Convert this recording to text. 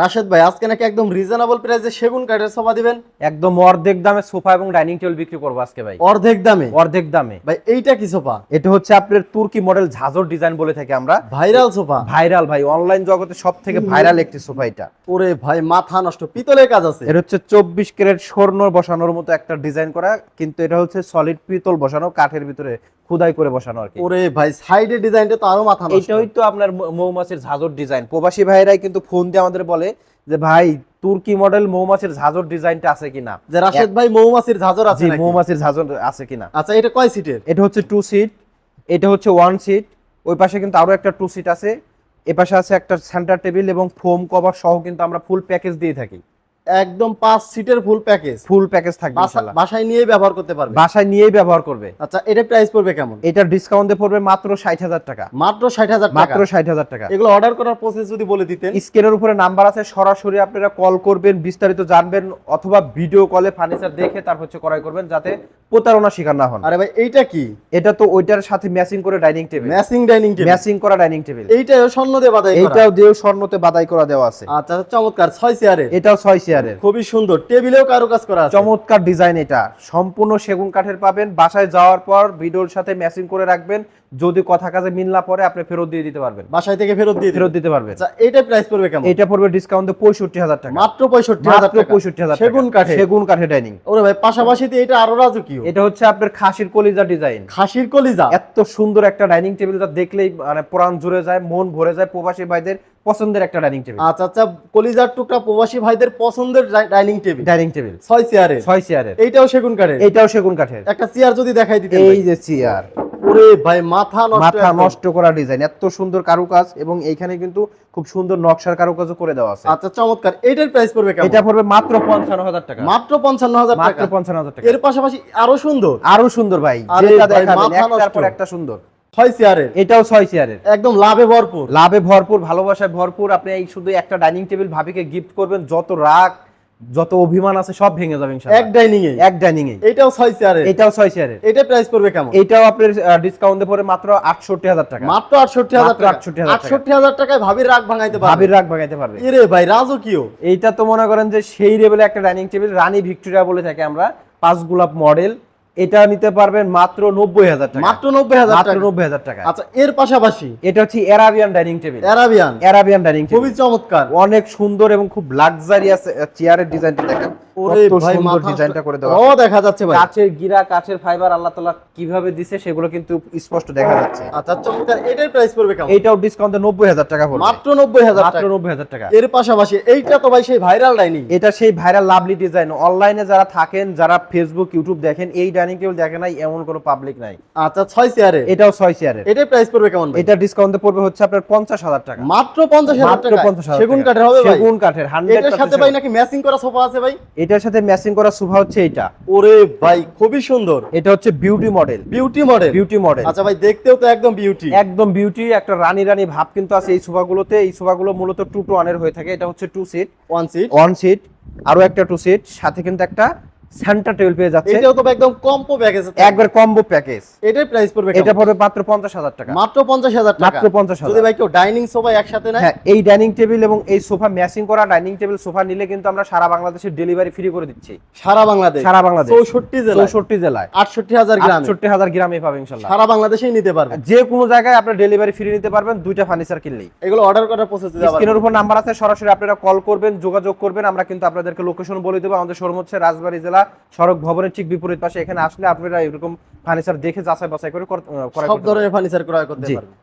রাশেদ ভাই আজকে নাকি একদম রিজনেবল প্রাইসে সেগুন কাঠের সোফা দিবেন? একদম অর্ধেক দামে সোফা এবং ডাইনিং টেবিল বিক্রি করব আজকে ভাই। অর্ধেক দামে? অর্ধেক দামে। ভাই এইটা কি সোফা? এটা হচ্ছে আপনার তুর্কি মডেল ঝাঁঝর ডিজাইন বলে থাকি আমরা। Viral sofa? ভাইরাল ভাই অনলাইন জগতে সব থেকে ভাইরাল একটি সোফা এটা। ওরে ভাই মাথা নষ্ট পিতলের কাজ আছে। এটা হচ্ছে চব্বিশ ক্যারেট স্বর্ণ বসানোর মতো একটা ডিজাইন করা কিন্তু এটা হচ্ছে সলিড পিতল বসানো কাঠের ভিতরে খুদাই করে বসানো আর কি। ওরে ভাই সাইডের ডিজাইনটা তো আরও মাথা নষ্ট। এইটাই তো আপনার মৌমাছির ঝাঁঝর ডিজাইন প্রবাসী ভাইরাই কিন্তু ফোন দিয়ে আমাদের বলে যে ভাই তুর্কি মডেল মৌমাছির ঝাঁঝর ডিজাইনটা আছে কিনা? যে রাশেদ ভাই মৌমাছির ঝাঁঝর আছে? মৌমাছির ঝাঁঝর আছে কিনা। আচ্ছা এটা কয় সিটের এটা হচ্ছে টু সিট এটা হচ্ছে ওয়ান সিট ওই পাশে কিন্তু আরও একটা টু সিট আছে এ পাশে আছে একটা সেন্টার টেবিল এবং ফোম কভার সহ কিন্তু আমরা ফুল প্যাকেজ দিয়ে থাকি। একদম পাঁচ সিটের ফুল প্যাকেজ ফুল প্যাকেজ থাকবে বাসায় নিয়েই ব্যবহার করতে পারবে। বাসায় নিয়েই ব্যবহার করবে। আচ্ছা এটা প্রাইস পড়বে কেমন? এটার ডিসকাউন্টে পড়বে মাত্র ষাট হাজার টাকা। মাত্র ষাট হাজার মাত্র ষাট হাজার টাকা। এগুলো অর্ডার করার প্রসেস যদি বলে দিতেন। স্ক্রিনের উপরে নাম্বার আছে সরাসরি আপনারা কল করবেন বিস্তারিত জানবেন অথবা ভিডিও কলে ফার্নিচার দেখে তারপর হচ্ছে ক্রয় করবেন যাতে প্রতারণা শিকার না হন। আরে ভাই এইটা কি? এটা তো ওইটার সাথে ম্যাচিং করে dining table matching dining table matching করা ডাইনিং টেবিল এইটাও স্বর্ণ দিয়ে বাদাই করা। এইটাও দিয়েও স্বর্ণতে বাদাই করা দেওয়া আছে। আচ্ছা চমৎকার। ছয় চেয়ারের এটাও ছয় চেয়ারের খুবই সুন্দর। টেবিলেও কারও কাজ করা আছে। চমৎকার ডিজাইন এটা। সম্পূর্ণ সেগুন কাঠের পাবেন। বাসায় যাওয়ার পর ভিডিওর সাথে ম্যাচিং করে রাখবেন। যদি কথা কাজে মিল না পড়ে আপনি ফেরত দিয়ে দিতে পারবেন। বাসায় থেকে ফেরত দিয়ে ফেরত দিতে পারবেন। আচ্ছা এইটা প্রাইস পড়বে কেমন? এটা পড়বে ডিসকাউন্টে পঁয়ষট্টি হাজার টাকা। মাত্র পঁয়ষট্টি হাজার মাত্র টাকা। পঁয়ষট্টি হাজার সেগুন কাঠে। সেগুন কাঠে ডাইনিং ওরে ভাই পাশাপাশি তো এটা আরও রাজকীয়। এটা হচ্ছে আপনার খাসির কলিজা ডিজাইন খাসির কলিজা? এত সুন্দর একটা ডাইনিং টেবিল টেবিলটা দেখলেই মানে প্রাণ জুড়ে যায় মন ভরে যায় প্রবাসী ভাইদের পছন্দের একটা ডাইনিং টেবিল আচ্ছা আচ্ছা কলিজার টুকরা প্রবাসী ভাইদের পছন্দের ডাইনিং টেবিল ডাইনিং টেবিল ছয় চেয়ারের ছয় চেয়ারের এইটাও সেগুন কাঠের। এইটাও সেগুন কাঠের। একটা চেয়ার যদি দেখাই দিতে এই যে চেয়ার ওরে ভাই মাথা নষ্ট মাথা নষ্ট করা ডিজাইন এত সুন্দর কারুকাজ এবং এইখানে কিন্তু খুব সুন্দর নকশার কারুকাজও করে দেওয়া আছে। আচ্ছা চমৎকার। এইটার প্রাইস পড়বে কেমন? এটা পড়বে মাত্র পঞ্চান্ন হাজার টাকা। মাত্র পঞ্চান্ন হাজার মাত্র টাকা। পঞ্চান্ন হাজার টাকা। এর পাশাপাশি আরও সুন্দর। আরও সুন্দর ভাই যেটা দেখাবেন একটার পর একটা সুন্দর। ছয় চেয়ারের এটাও ছয় চেয়ারের একদম লাভে ভরপুর। লাভে ভরপুর ভালোবাসায় ভরপুর। আপনি এই শুধু একটা ডাইনিং টেবিল ভাবিকে গিফট করবেন যত রাগ যত অভিমান আছে সব ভেঙে যাবে এক ডাইনিং এ এক ডাইনিং এ এটাও ছয় চেয়ারের? এটাও ছয় চেয়ারের। এটা প্রাইস পড়বে কেমন? এটাও আপনার ডিসকাউন্টে পড়ে মাত্র আটষট্টি হাজার টাকা। মাত্র আটষট্টি হাজার মাত্র টাকা। 68,000 আটষট্টি হাজার টাকায় ভাবির রাগ ভাঙাইতে পারবে। ভাবির রাগ ভাঙাইতে পারবে। এরে ভাই রাজকীয়। এটা তো মনে করেন যে সেই লেভেলে একটা ডাইনিং টেবিল রানী ভিক্টোরিয়া বলে থাকে আমরা পাঁচ গোলাপ মডেল এটা নিতে পারবেন মাত্র নব্বই হাজার টাকা। মাত্র নব্বই হাজার মাত্র নব্বই হাজার টাকা। আচ্ছা এর পাশাপাশি এটা হচ্ছে Arabian dining table. Arabian. Arabian dining খুবই চমৎকার। অনেক সুন্দর এবং খুব লাক্সারিয়াস চেয়ারের ডিজাইনটা দেখেন। ওরে কত ভাই সুন্দর মাথা ডিজাইনটা করে দেওয়া। ও দেখা যাচ্ছে ভাই। কাঠের গিরা কাঠের ফাইবার আল্লাহ তাআলা কীভাবে দিছে সেগুলো কিন্তু স্পষ্ট দেখা যাচ্ছে। আচ্ছা চমৎকার এটার প্রাইস পড়বে কেমন? এইটাও ডিসকাউন্টে নব্বই হাজার টাকা পড়বে। মাত্র নব্বই হাজার মাত্র টাকা। নব্বই হাজার টাকা। এর পাশাপাশি এইটা তো ভাই সেই ভাইরাল ডাইনিং এটা সেই ভাইরাল লাভলি ডিজাইন অনলাইনে যারা থাকেন যারা ফেসবুক ইউটিউব দেখেন এই ডাইনিং টেবিল দেখে নাই এমন কোনো পাবলিক নাই। আচ্ছা ছয় চেয়ারে এটাও ছয় চেয়ারের এটার প্রাইস পড়বে কেমন এটা ডিসকাউন্টে পড়বে হচ্ছে আপনার পঞ্চাশ হাজার টাকা। মাত্র পঞ্চাশ হাজার মাত্র টাকা পঞ্চাশ হাজার সেগুন কাঠের হবে ভাই? সেগুন কাঠের সাথে ভাই নাকি ম্যাচিং করা সোফা আছে ভাই? এটার সাথে ম্যাচিং করা সোফা হচ্ছে এটা। ওরে ভাই খুবই সুন্দর। এটা হচ্ছে beauty model beauty model beauty model আচ্ছা ভাই দেখতেও তো একদম বিউটি একদম বিউটি একটা রানী রানী ভাব কিন্তু আছে এই সোফাগুলোতে এই সোফাগুলো মূলত টু টু ওয়ানের হয়ে থাকে। এটা হচ্ছে two seat one seat one seat আরও একটা টু সিট সাথে কিন্তু একটা সেন্টার টেবিল পেয়ে যাচ্ছে। এটাও তো একদম কম্পো প্যাকেজ একবার কম্বো প্যাকেজ এটার প্রাইস পড়বে এটা পড়বে মাত্র পঞ্চাশ হাজার টাকা। মাত্র পঞ্চাশ হাজার টাকা। মাত্র পঞ্চাশ যদি ভাই কেউ ডাইনিং সোফা একসাথে নেয়? হ্যাঁ এই ডাইনিং টেবিল এবং এই সোফা ম্যাচিং করা ডাইনিং টেবিল সোফা নিলে কিন্তু আমরা সারা বাংলাদেশের ডেলিভারি ফ্রি করে দিচ্ছি। সারা বাংলাদেশ? সারা বাংলাদেশ। চৌষট্টি জেলা চৌষট্টি জেলায়। আটষট্টি হাজার গ্রাম? আটষট্টি হাজার গ্রামে পাবে ইনশাল্লাহ। সারা বাংলাদেশেই নিতে পারবেন। যে কোনো জায়গায় আপনার ডেলিভারি ফ্রি নিতে পারবেন দুইটা ফার্নিচার কিনলেই। এগুলো অর্ডার করার প্রসেস স্ক্রিনের উপর নাম্বার আছে সরাসরি আপনারা কল করবেন যোগাযোগ করবেন আমরা কিন্তু আপনাদেরকে লোকেশন বলে দেবো। আমাদের শোরুম হচ্ছে রাজবাড়ী জেলা সড়ক ভবনের ঠিক বিপরীত পাশে। এখানে আসলে আপনারা এরকম ফার্নিচার দেখে যাচাই বাছাই করে সব ধরনের ফার্নিচার ক্রয় করতে জি। পারবে